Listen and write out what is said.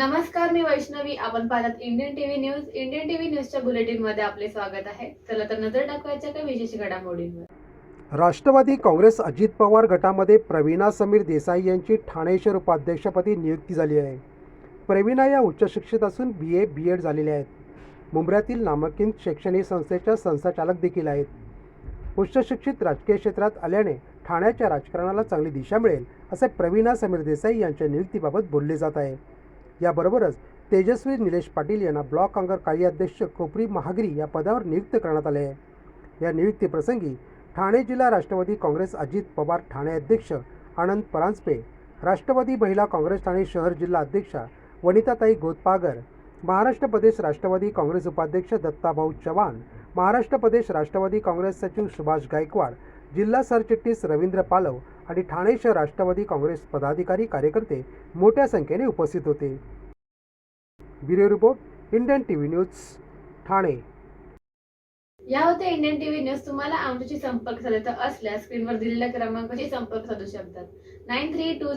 नमस्कार मी वैष्णवी. आपण पाहतात Indian TV news Indian TV न्यूजच्या बुलेटिनमध्ये आपले स्वागत आहे. चला तर नजर टाकवायच्या काही विशेष घडामोडींवर. राष्ट्रवादी काँग्रेस अजित पवार गटामध्ये प्रवीणा समीर देसाई यांची ठाणे शहर उपाध्यक्षपदी नियुक्ती झाली आहे. प्रवीणा या उच्च शिक्षित असून बी ए बी एड झालेल्या आहेत. मुंबऱ्यातील नामांकित शैक्षणिक संस्थेच्या संस्थाचालक देखील आहेत. उच्च शिक्षित राजकीय क्षेत्रात आल्याने ठाण्याच्या राजकारणाला चांगली दिशा मिळेल असे प्रवीणा समीर देसाई यांच्या नियुक्तीबाबत बोलले जात आहे. याबरोबरच तेजस्वी निलेश पाटील यांना ब्लॉक काँग्रेस कार्याध्यक्ष कोपरी महागरी या पदावर नियुक्त करण्यात आले. आहे या नियुक्तीप्रसंगी ठाणे जिल्हा राष्ट्रवादी काँग्रेस अजित पवार ठाणे अध्यक्ष आनंद परांजपे राष्ट्रवादी महिला काँग्रेस ठाणे शहर जिल्हा अध्यक्षा वनिताताई गोतपागर महाराष्ट्र प्रदेश राष्ट्रवादी काँग्रेस उपाध्यक्ष दत्ताभाऊ चव्हाण महाराष्ट्र प्रदेश राष्ट्रवादी काँग्रेस सचिव सुभाष गायकवाड जिल्हा सरचिटणीस रवींद्र पालव आणि ठाणे शहर राष्ट्रवादी काँग्रेस पदाधिकारी कार्यकर्ते मोठ्या संख्येने उपस्थित होते. Bureau report Indian TV news Thane. या होत्या इंडियन टीव्ही न्यूज. तुम्हाला आमच्याशी संपर्क साधायचा असल्यास स्क्रीनवर दिलेल्या क्रमांकाशी संपर्क साधू शकतात. Nine three to